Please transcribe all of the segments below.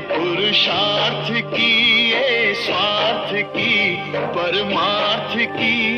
पुरुषार्थ की स्वार्थ की परमार्थ की।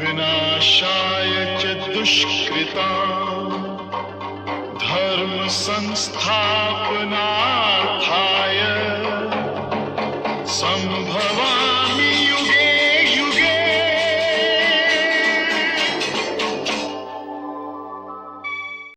विनाशाय च दुष्कृता धर्म संस्थापनार्थाय संभवामि युगे युगे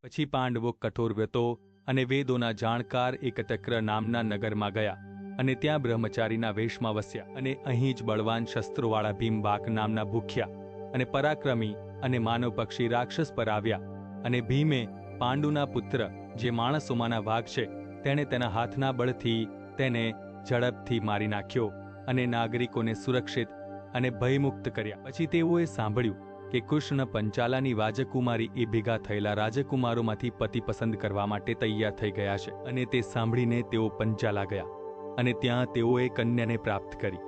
પછી પાંડવો કઠોર વ્રતો અને વેદોના જાણકાર એકતક્ર નામના નગરમાં ગયા અને ત્યાં બ્રહ્મચારીના વેશમાં વસ્યા અને અહીં જ બળવાન શસ્ત્રોવાળા ભીમબાક નામના ભૂખ્યા અને પરાક્રમી અને માનવ પક્ષી રાક્ષસ પર આવ્યા અને ભીમે પાંડુના પુત્ર, જે માણસોમાંના વાઘ છે, તેણે તેના હાથના બળથી તેને ઝડપથી મારી નાખ્યો અને નાગરિકોને સુરક્ષિત અને ભયમુક્ત કર્યા. પછી તેઓએ સાંભળ્યું કે કૃષ્ણ પંચાલાની રાજકુમારી એ ભેગા થયેલા રાજકુમારોમાંથી પતિ પસંદ કરવા માટે તૈયાર થઈ ગયા છે અને તે સાંભળીને તેઓ પંચાલા ગયા અને ત્યાં તેઓએ કન્યાને પ્રાપ્ત કરી.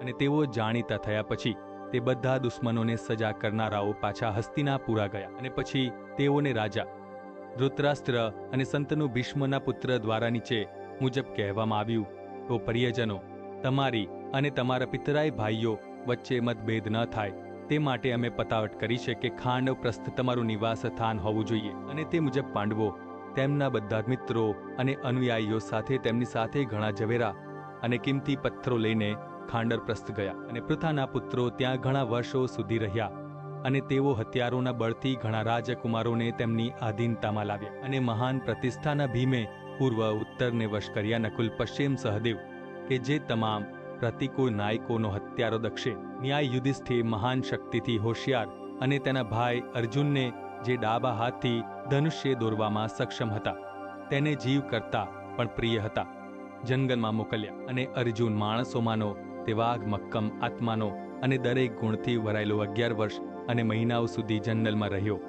અને તેઓ જાણીતા થયા પછી તે બધા દુશ્મનોને સજા કરનારાઓ પાછા હસ્તિનાપુરા ગયા અને પછી તેઓને રાજા, ધૃતરાષ્ટ્ર અને સંતનું ભીષ્મના પુત્ર દ્વારા નીચે મુજબ કહેવામાં આવ્યું, તો પ્રિયજનો, તમારી અને તમારા પિતરાય ભાઈઓ વચ્ચે મતભેદ ન થાય. તે માટે અમે પતાવટ કરી છે કે ખાંડ પ્રસ્થ તમારું નિવાસ સ્થાન હોવું જોઈએ અને તે મુજબ પાંડવો, તેમના બધા મિત્રો અને અનુયાયીઓ સાથે તેમની સાથે ઘણા ઝવેરા અને કિંમતી પથ્થરો લઈને ખાંડરપ્રસ્થ ગયા અને પૃથાના પુત્રો ત્યાં ઘણા વર્ષો સુધી રહ્યા અને તેઓ હથિયારોના બળથી ઘણા રાજકુમારોને તેમની આધીનતામાં લાવ્યા અને મહાન પ્રતિષ્ઠાના ભીમે પૂર્વ ઉત્તરને વશ કર્યા નકુલ પશ્ચિમ સહદેવ, કે જે તમામ પ્રતિકૂળ નાયકોનો હત્યારો દક્ષે. ન્યાય યુધિષ્ઠિર મહાન શક્તિથી હોશિયાર અને તેના ભાઈ અર્જુનને જે ડાબા હાથથી ધનુષ્ય દોરવામાં સક્ષમ હતા, તેને જીવ કરતા પણ પ્રિય હતા. જંગલમાં મોકલ્યા અને અર્જુન માણસોમાંનો તે વાઘ મક્કમ આત્માનો અને દરેક ગુણથી ભરાયેલો અગિયાર વર્ષ અને મહિનાઓ સુધી જંગલમાં રહ્યો.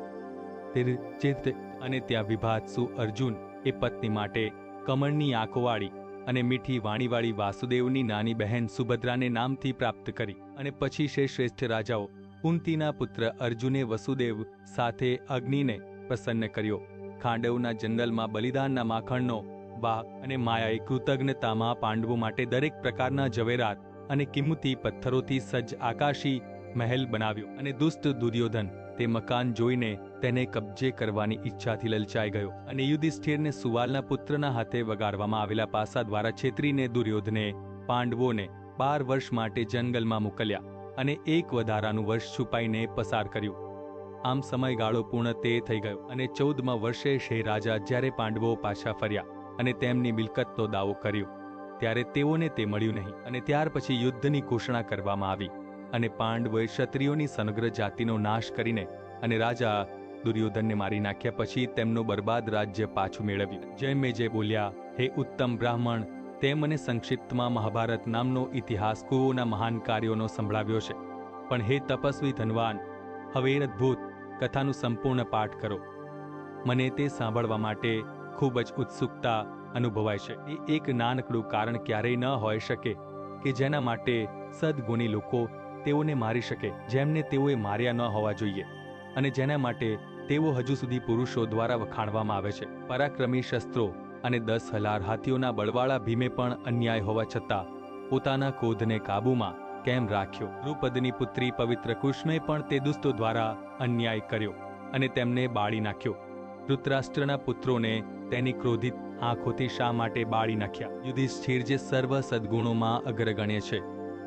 તે અને ત્યાં વિભાતસુ અર્જુન એ પત્ની માટે કમળની આંખોવાળી અને મીઠી વાણીવાળી વાસુદેવની નાની બહેન સુભદ્રાને નામથી પ્રાપ્ત કરી અને પછી છે શ્રેષ્ઠ રાજાઓ. કુંતીના પુત્ર અર્જુને વસુદેવ સાથે અગ્નિને પ્રસન્ન કર્યો. ખાંડવના જંગલમાં બલિદાનના માખણનો બા અને માયાએ કૃતજ્ઞતામાં પાંડવો માટે દરેક પ્રકારના ઝવેરાત અને કિંમતી પથ્થરોથી સજ્જ આકાશી મહેલ બનાવ્યો અને દુષ્ટ દુર્યોધન તે મકાન જોઈને તેને કબજે કરવાની ઈચ્છાથી લલચાઈ ગયો અને યુધિષ્ઠિરને સુવાલના પુત્રના હાથે વગાડવામાં આવેલા પાસા દ્વારા છેતરીને દુર્યોધને પાંડવોને બાર વર્ષ માટે જંગલમાં મોકલ્યા અને એક વધારાનું વર્ષ છુપાઈને પસાર કર્યું. આમ સમયગાળો પૂર્ણ તે થઈ ગયો અને ચૌદમા વર્ષે રાજા જ્યારે પાંડવો પાછા ફર્યા અને તેમની મિલકતનો દાવો કર્યો. ત્યારે તેઓને તે મળ્યું નહીં અને ત્યાર પછી યુદ્ધની ઘોષણા કરવામાં આવી અને પાંડવોએ ક્ષત્રિયોની સમગ્ર જાતિનો નાશ કરીને અને રાજા દુર્યોધનને મારી નાખ્યા પછી તેમનું બરબાદ રાજ્ય પાછું મેળવ્યું. જેમ મેં જે બોલ્યા, હે ઉત્તમ બ્રાહ્મણ તે મને સંક્ષિપ્તમાં મહાભારત નામનો ઇતિહાસ કુઓના મહાન કાર્યોનો સંભળાવ્યો છે. પણ હે તપસ્વી ધનવાન, હવે અદ્ભુત કથાનું સંપૂર્ણ પાઠ કરો. મને તે સાંભળવા માટે ખૂબ જ ઉત્સુકતા અનુભવાય છે. એ એક નાનકડું કારણ ક્યારેય ન હોઈ શકે કે જેના માટે સદગુણી લોકો તેઓને મારી શકે, જેમને તેઓએ માર્યા ન હોવા જોઈએ અને જેના માટે તેઓ હજુ સુધી પુરુષો દ્વારા વખાણવામાં આવે છે. પરાક્રમી શસ્ત્રો અને દસ હલાર હાથીઓના બળવાળા ભીમે પણ અન્યાય હોવા છતાં પોતાના ક્રોધને કાબૂમાં કેમ રાખ્યો? દ્રુપદની પુત્રી પવિત્ર કુષ્મે પણ તે દુસ્તો દ્વારા અન્યાય કર્યો અને તેમને બાળી નાખ્યો. ધૃતરાષ્ટ્રના પુત્રોને તેની ક્રોધિત આંખોથી શા માટે બાળી નાખ્યા? યુધિષ્ઠિર જે સર્વ સદ્ગુણોમાં અગ્રગણ્ય છે,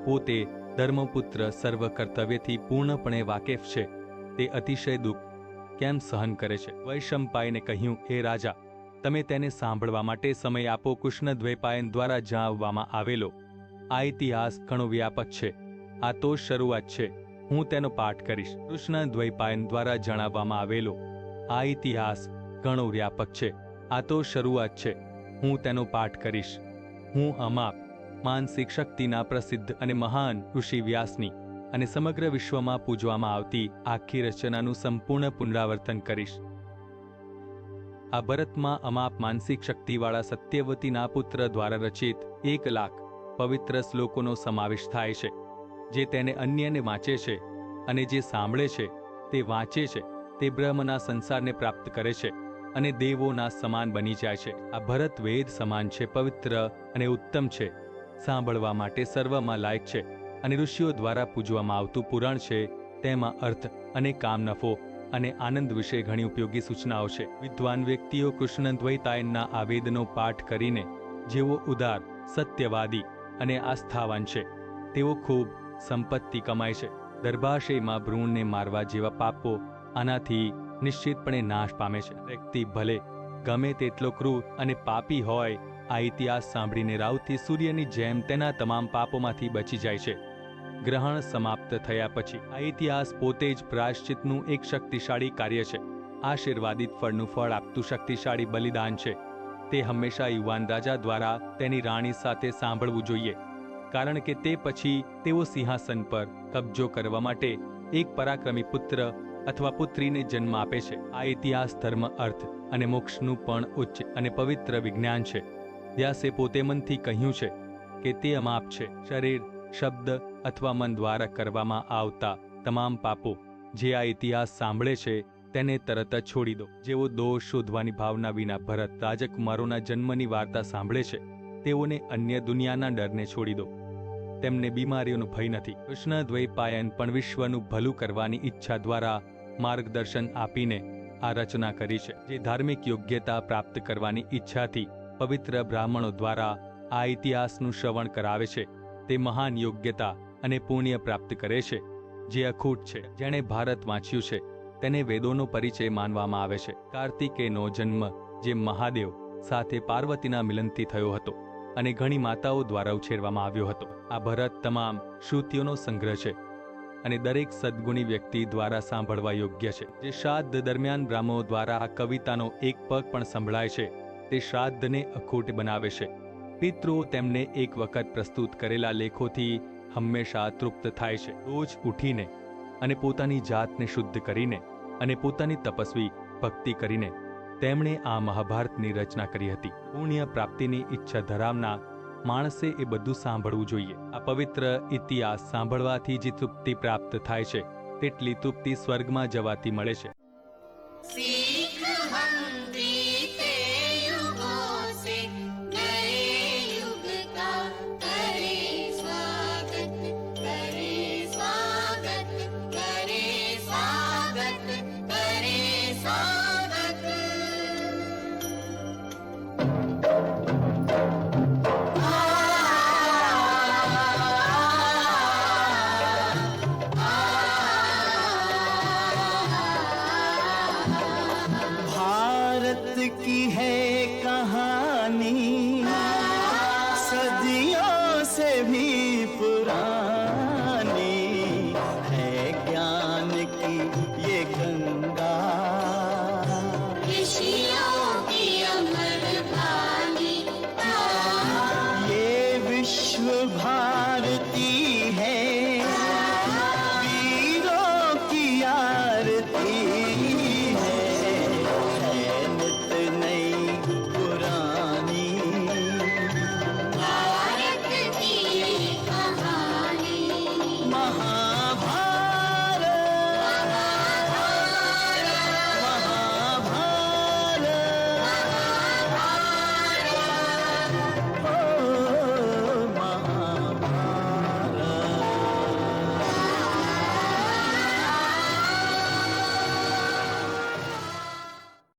પોતે ધર્મપુત્ર સર્વ કર્તવ્યથી પૂર્ણપણે વાકેફ છે. તે અતિશય દુઃખ કેમ સહન કરે છે? વૈશંપાયને કહ્યું, હે રાજા, તમે તેને સાંભળવા માટે સમય આપો. કૃષ્ણ દ્વૈપાયન દ્વારા જણાવવામાં આવેલો આ ઇતિહાસ ઘણો વ્યાપક છે. આ તો શરૂઆત છે. હું તેનો પાઠ કરીશ. કૃષ્ણ દ્વૈપાયન દ્વારા જણાવવામાં આવેલો આ ઇતિહાસ ઘણો વ્યાપક છે. આ તો શરૂઆત છે. હું તેનો પાઠ કરીશ. હું અમાપ માનસિક શક્તિના પ્રસિદ્ધ અને મહાન ઋષિ વ્યાસની અને સમગ્ર વિશ્વમાં પૂજવામાં આવતી આખી રચનાનું સંપૂર્ણ પુનરાવર્તન કરીશ. આ ભરતમાં અમાપ માનસિક શક્તિવાળા સત્યવતીના પુત્ર દ્વારા રચિત એક લાખ પવિત્ર શ્લોકોનો સમાવેશ થાય છે, જે તેને અન્યને વાંચે છે અને જે સાંભળે છે, તે વાંચે છે, તે બ્રહ્મના સંસારને પ્રાપ્ત કરે છે. અને દેવોના સમાન બની જાય છે. આ ભરત વેદ સમાન છે, પવિત્ર અને ઉત્તમ છે. સાંભળવા માટે સર્વમાં લાયક છે અને ઋષિઓ દ્વારા પૂજવામાં આવતું પુરાણ છે, તેમાં અર્થ અને કામ નફો અને આનંદ વિશે ઘણી ઉપયોગી સૂચનાઓ છે. વિદ્વાન વ્યક્તિઓ કૃષ્ણ દ્વૈતાયનના આવેદનો પાઠ કરીને જેઓ ઉદાર, સત્યવાદી અને આસ્થાવાન છે, તેઓ ખૂબ સંપત્તિ કમાય છે. દરભાશયમાં ભ્રૂણને મારવા જેવા પાપો આનાથી નિશ્ચિતપણે નાશ પામે છે. વ્યક્તિ ભલે ગમે તેટલો ક્રૂર અને પાપી હોય, આ ઇતિહાસ સાંભળીને રાઉથી સૂર્યની જેમ તેના તમામ પાપોમાંથી બચી જાય છે. ગ્રહણ સમાપ્ત થયા પછી, આ ઇતિહાસ પોતે જ પ્રાયશ્ચિતનું એક શક્તિશાળી કાર્ય છે. આશીર્વાદિત ફળનું ફળ આપતું શક્તિશાળી બલિદાન છે. તે હંમેશા યુવાન રાજા દ્વારા તેની રાણી સાથે સાંભળવું જોઈએ. કારણ કે તે પછી તેઓ સિંહાસન પર કબજો કરવા માટે એક પરાક્રમી પુત્ર અથવા પુત્રીને જન્મ આપે છે. આ ઇતિહાસ ધર્મ, અર્થ અને મોક્ષનું પણ ઉચ્ચ અને પવિત્ર વિજ્ઞાન છે. વ્યાસે પોતે મનથી કહ્યું છે કે તે અમાપ છે. શરીર, શબ્દ અથવા મન દ્વારા કરવામાં આવતા તમામ પાપો જે આ ઇતિહાસ સાંભળે છે તેને તરત જ છોડી દો. જેઓ દોષ શોધવાની ભાવના વિના ભરત રાજકુમારોના જન્મની વાર્તા સાંભળે છે તેઓને અન્ય દુનિયાના ડરને છોડી દો. તેમને બીમારીઓનો ભય નથી. કૃષ્ણ દ્વૈપાયન પણ વિશ્વનું ભલું કરવાની ઈચ્છા દ્વારા માર્ગદર્શન આપીને આ રચના કરી છે. જે ધાર્મિક યોગ્યતા પ્રાપ્ત કરવાની ઈચ્છાથી પવિત્ર બ્રાહ્મણો દ્વારા આ ઇતિહાસનું શ્રવણ કરાવે છે. તે મહાન યોગ્યતા અને પુણ્ય પ્રાપ્ત કરે છે, જે અખૂટ છે. જેણે ભારત વાંચ્યું છે, તેને વેદોનો પરિચય માનવામાં આવે છે. કાર્તિકેયનો જન્મ જે મહાદેવ સાથે પાર્વતીના મિલનથી થયો હતો. અને ઘણી માતાઓ દ્વારા ઉછેરવામાં આવ્યો હતો. આ ભરત તમામ શ્રુતિઓનો સંગ્રહ છે અને દરેક સદ્ગુણી વ્યક્તિ દ્વારા સાંભળવા યોગ્ય છે. જે શ્રાદ્ધ દરમિયાન બ્રાહ્મણો દ્વારા આ કવિતાનો એક પગ પણ સંભળાય છે, તે શ્રાદ્ધને અખૂટ બનાવે છે. પિતૃઓ તેમને એક વખત પ્રસ્તુત કરેલા લેખોથી હંમેશા તૃપ્ત થાય છે. રોજ ઉઠીને અને પોતાની જાતને શુદ્ધ કરીને અને પોતાની તપસ્વી ભક્તિ કરીને તેમણે આ મહાભારતની રચના કરી હતી. પુણ્ય પ્રાપ્તિની ઈચ્છા ધરાવના માણસે એ બધું સાંભળવું જોઈએ. આ પવિત્ર ઇતિહાસ સાંભળવાથી જે તૃપ્તિ પ્રાપ્ત થાય છે, તેટલી તૃપ્તિ સ્વર્ગમાં જવાથી મળે છે.